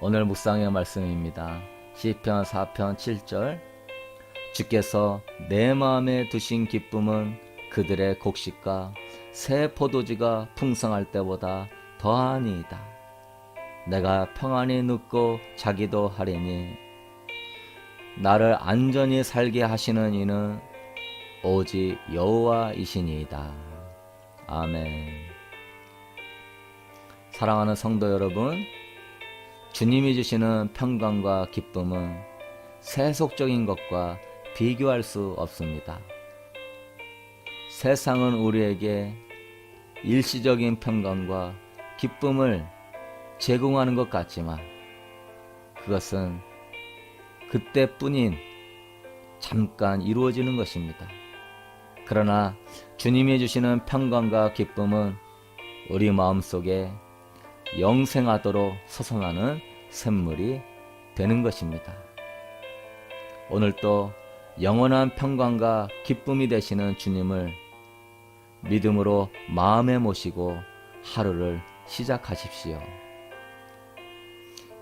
오늘 묵상의 말씀입니다. 시편 4편 7절 주께서 내 마음에 두신 기쁨은 그들의 곡식과 새 포도주가 풍성할 때보다 더하니이다. 내가 평안히 눕고 자기도 하리니 나를 안전히 살게 하시는 이는 오직 여호와이시니이다. 아멘. 사랑하는 성도 여러분, 주님이 주시는 평강과 기쁨은 세속적인 것과 비교할 수 없습니다. 세상은 우리에게 일시적인 평강과 기쁨을 제공하는 것 같지만 그것은 그때뿐인 잠깐 이루어지는 것입니다. 그러나 주님이 주시는 평강과 기쁨은 우리 마음속에 영생하도록 소성하는 샘물이 되는 것입니다. 오늘도 영원한 평강과 기쁨이 되시는 주님을 믿음으로 마음에 모시고 하루를 시작하십시오.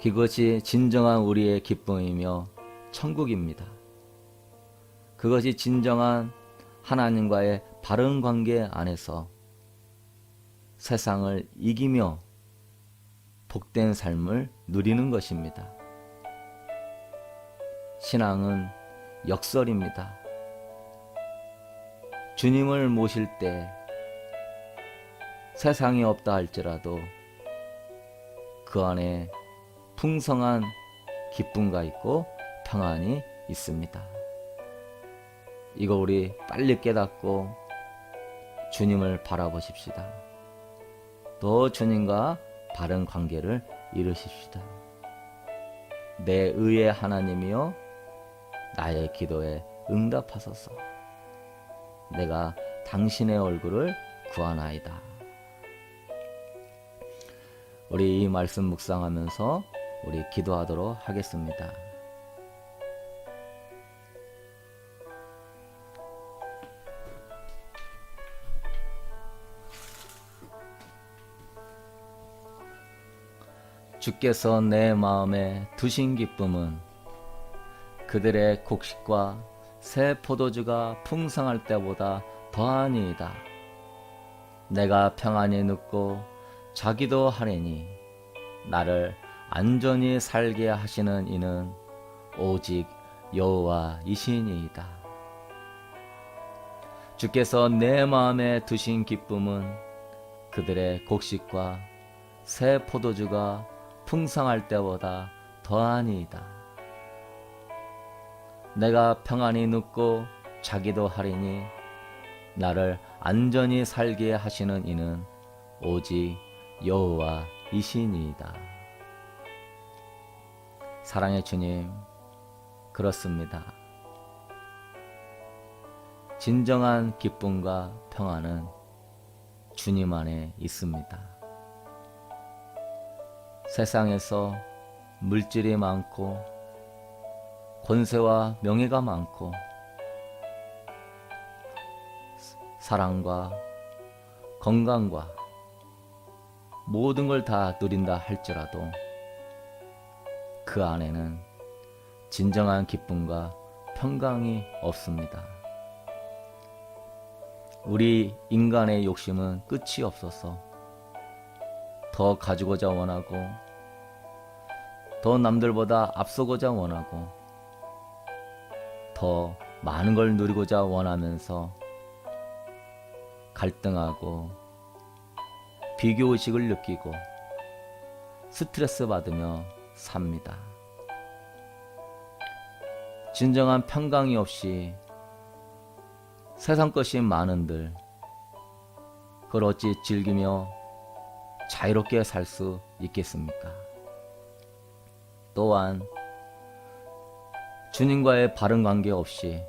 그것이 진정한 우리의 기쁨이며 천국입니다. 그것이 진정한 하나님과의 바른 관계 안에서 세상을 이기며 복된 삶을 누리는 것입니다. 신앙은 역설입니다. 주님을 모실 때 세상이 없다 할지라도 그 안에 풍성한 기쁨과 있고 평안이 있습니다. 이거 우리 빨리 깨닫고 주님을 바라보십시다. 또 주님과 바른 관계를 이루십시다. 내 의의 하나님이여 나의 기도에 응답하소서. 내가 당신의 얼굴을 구하나이다. 우리 이 말씀 묵상하면서 우리 기도하도록 하겠습니다. 주께서 내 마음에 두신 기쁨은 그들의 곡식과 새 포도주가 풍성할 때보다 더하니이다. 내가 평안히 눕고 자기도 하리니 나를 안전히 살게 하시는 이는 오직 여호와이시니이다. 주께서 내 마음에 두신 기쁨은 그들의 곡식과 새 포도주가 풍성할 때보다 더하니이다. 내가 평안히 눕고 자기도 하리니 나를 안전히 살게 하시는 이는 오직 여호와이시니이다. 사랑의 주님, 그렇습니다. 진정한 기쁨과 평안은 주님 안에 있습니다. 세상에서 물질이 많고 권세와 명예가 많고 사랑과 건강과 모든 걸 다 누린다 할지라도 그 안에는 진정한 기쁨과 평강이 없습니다. 우리 인간의 욕심은 끝이 없어서 더 가지고자 원하고 더 남들보다 앞서고자 원하고 더 많은 걸 누리고자 원하면서 갈등하고 비교 의식을 느끼고 스트레스 받으며 삽니다. 진정한 평강이 없이 세상 것이 많은들 그걸 어찌 즐기며 자유롭게 살 수 있겠습니까? 또한 주님과의 바른 관계 없이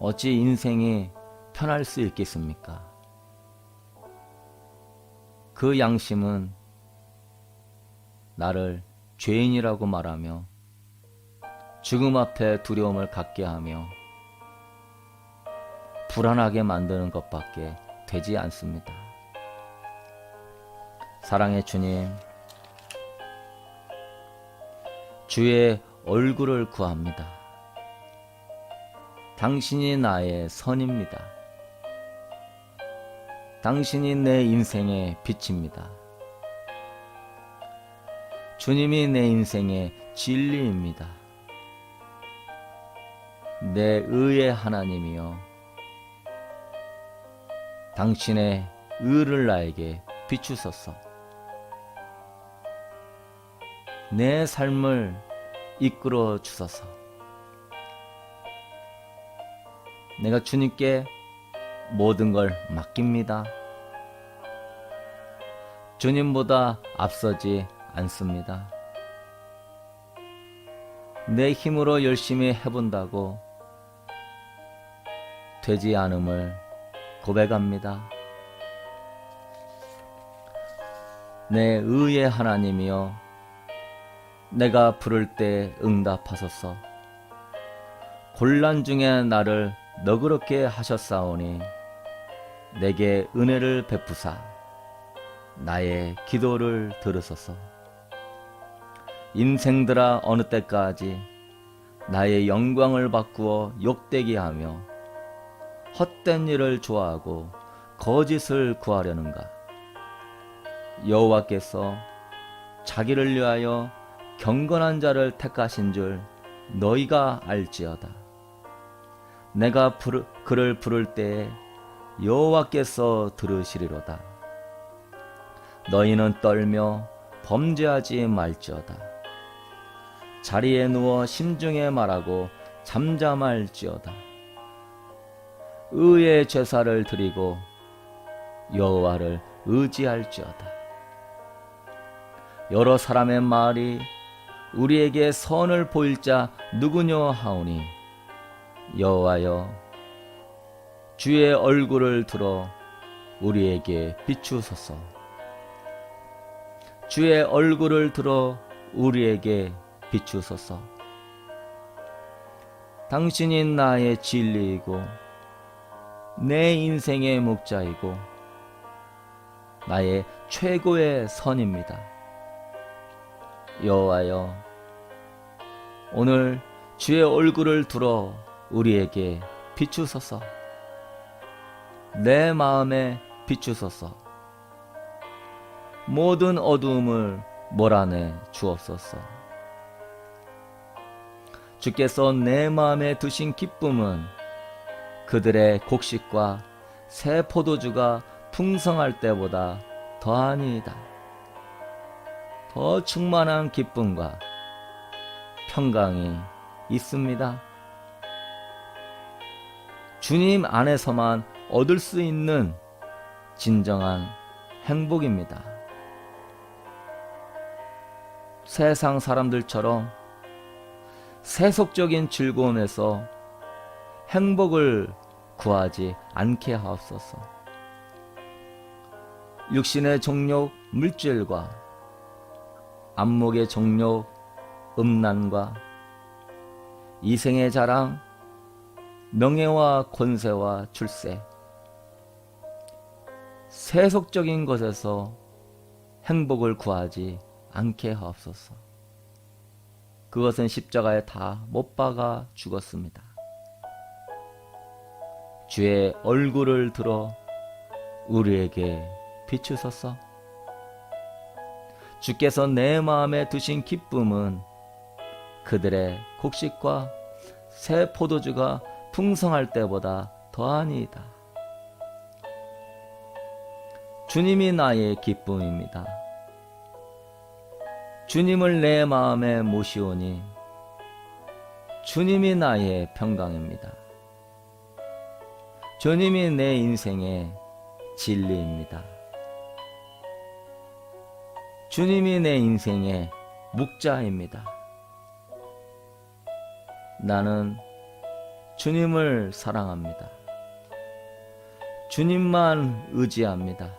어찌 인생이 편할 수 있겠습니까? 그 양심은 나를 죄인이라고 말하며 죽음 앞에 두려움을 갖게 하며 불안하게 만드는 것밖에 되지 않습니다. 사랑의 주님, 주의 얼굴을 구합니다. 당신이 나의 선입니다. 당신이 내 인생의 빛입니다. 주님이 내 인생의 진리입니다. 내 의의 하나님이여, 당신의 의를 나에게 비추소서. 내 삶을 이끌어 주소서. 내가 주님께 모든 걸 맡깁니다. 주님보다 앞서지 않습니다. 내 힘으로 열심히 해본다고 되지 않음을 고백합니다. 내 의의 하나님이여, 내가 부를 때 응답하소서. 곤란 중에 나를 너그럽게 하셨사오니 내게 은혜를 베푸사 나의 기도를 들으소서. 인생들아 어느 때까지 나의 영광을 바꾸어 욕되게 하며 헛된 일을 좋아하고 거짓을 구하려는가? 여호와께서 자기를 위하여 경건한 자를 택하신 줄 너희가 알지어다. 내가 부르, 그를 부를 때에 여호와께서 들으시리로다. 너희는 떨며 범죄하지 말지어다. 자리에 누워 심중에 말하고 잠잠할지어다. 의의 제사를 드리고 여호와를 의지할지어다. 여러 사람의 말이 우리에게 선을 보일 자 누구뇨 하오니? 여호와여 주의 얼굴을 들어 우리에게 비추소서. 주의 얼굴을 들어 우리에게 비추소서. 당신이 나의 진리이고 내 인생의 목자이고 나의 최고의 선입니다. 여호와여 오늘 주의 얼굴을 들어 우리에게 비추소서 내 마음에 비추소서 모든 어두움을 몰아내 주옵소서. 주께서 내 마음에 두신 기쁨은 그들의 곡식과 새 포도주가 풍성할 때보다 더하니이다. 더 충만한 기쁨과 평강이 있습니다. 주님 안에서만 얻을 수 있는 진정한 행복입니다. 세상 사람들처럼 세속적인 즐거움에서 행복을 구하지 않게 하옵소서. 육신의 종욕, 물질과 안목의 종욕, 음란과 이생의 자랑, 명예와 권세와 출세, 세속적인 것에서 행복을 구하지 않게 하옵소서. 그것은 십자가에 다 못 박아 죽었습니다. 주의 얼굴을 들어 우리에게 비추소서. 주께서 내 마음에 두신 기쁨은 그들의 곡식과 새 포도주가 풍성할 때보다 더하니이다. 주님이 나의 기쁨입니다. 주님을 내 마음에 모시오니 주님이 나의 평강입니다. 주님이 내 인생의 진리입니다. 주님이 내 인생의 묵자입니다. 나는 주님을 사랑합니다. 주님만 의지합니다.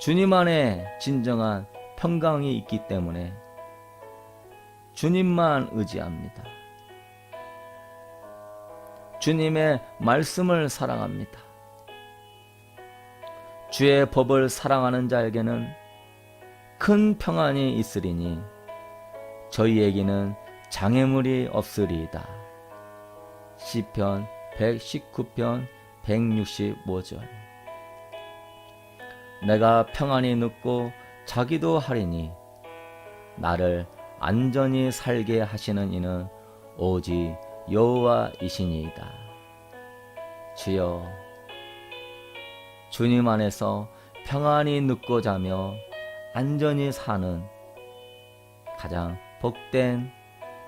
주님 안에 진정한 평강이 있기 때문에 주님만 의지합니다. 주님의 말씀을 사랑합니다. 주의 법을 사랑하는 자에게는 큰 평안이 있으리니 저희에게는 장애물이 없으리이다. 시편 119편 165절 내가 평안히 눕고 자기도 하리니 나를 안전히 살게 하시는 이는 오직 여호와이시니이다. 주여 주님 안에서 평안히 눕고 자며 안전히 사는 가장 복된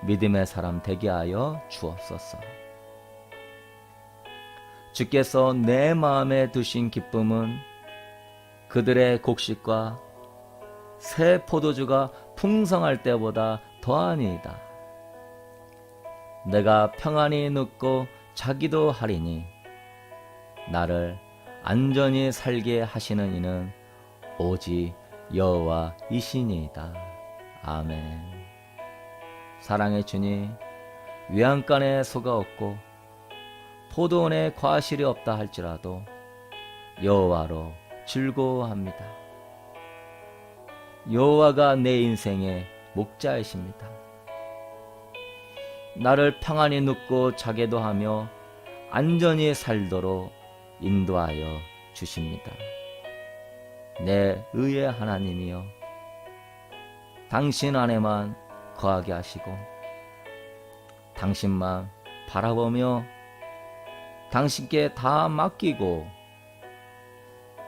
믿음의 사람 되게 하여 주옵소서. 주께서 내 마음에 두신 기쁨은 그들의 곡식과 새 포도주가 풍성할 때보다 더하니이다. 내가 평안히 눕고 자기도 하리니 나를 안전히 살게 하시는 이는 오직 여호와이시니이다. 아멘. 사랑의 주님, 외양간에 소가 없고 포도원에 과실이 없다 할지라도 여호와로 즐거워합니다. 여호와가 내 인생의 목자이십니다. 나를 평안히 눕고 자게도 하며 안전히 살도록 인도하여 주십니다. 내 의의 하나님이여 당신 안에만 거하게 하시고 당신만 바라보며 당신께 다 맡기고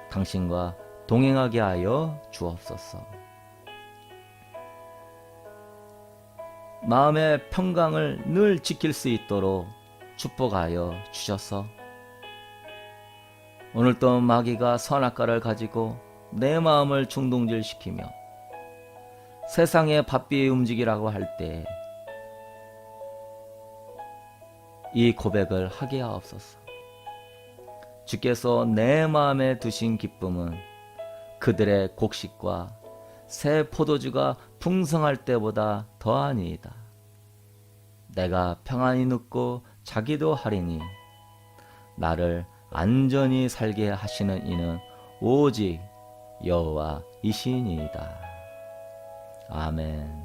당신과 동행하게 하여 주옵소서. 마음의 평강을 늘 지킬 수 있도록 축복하여 주셔서 오늘도 마귀가 선악과를 가지고 내 마음을 중동질시키며 세상의 바삐 움직이라고 할 때 이 고백을 하게 하옵소서. 주께서 내 마음에 두신 기쁨은 그들의 곡식과 새 포도주가 풍성할 때보다 더하니이다. 내가 평안히 눕고 자기도 하리니 나를 안전히 살게 하시는 이는 오직 여호와 이시니이다. 아멘.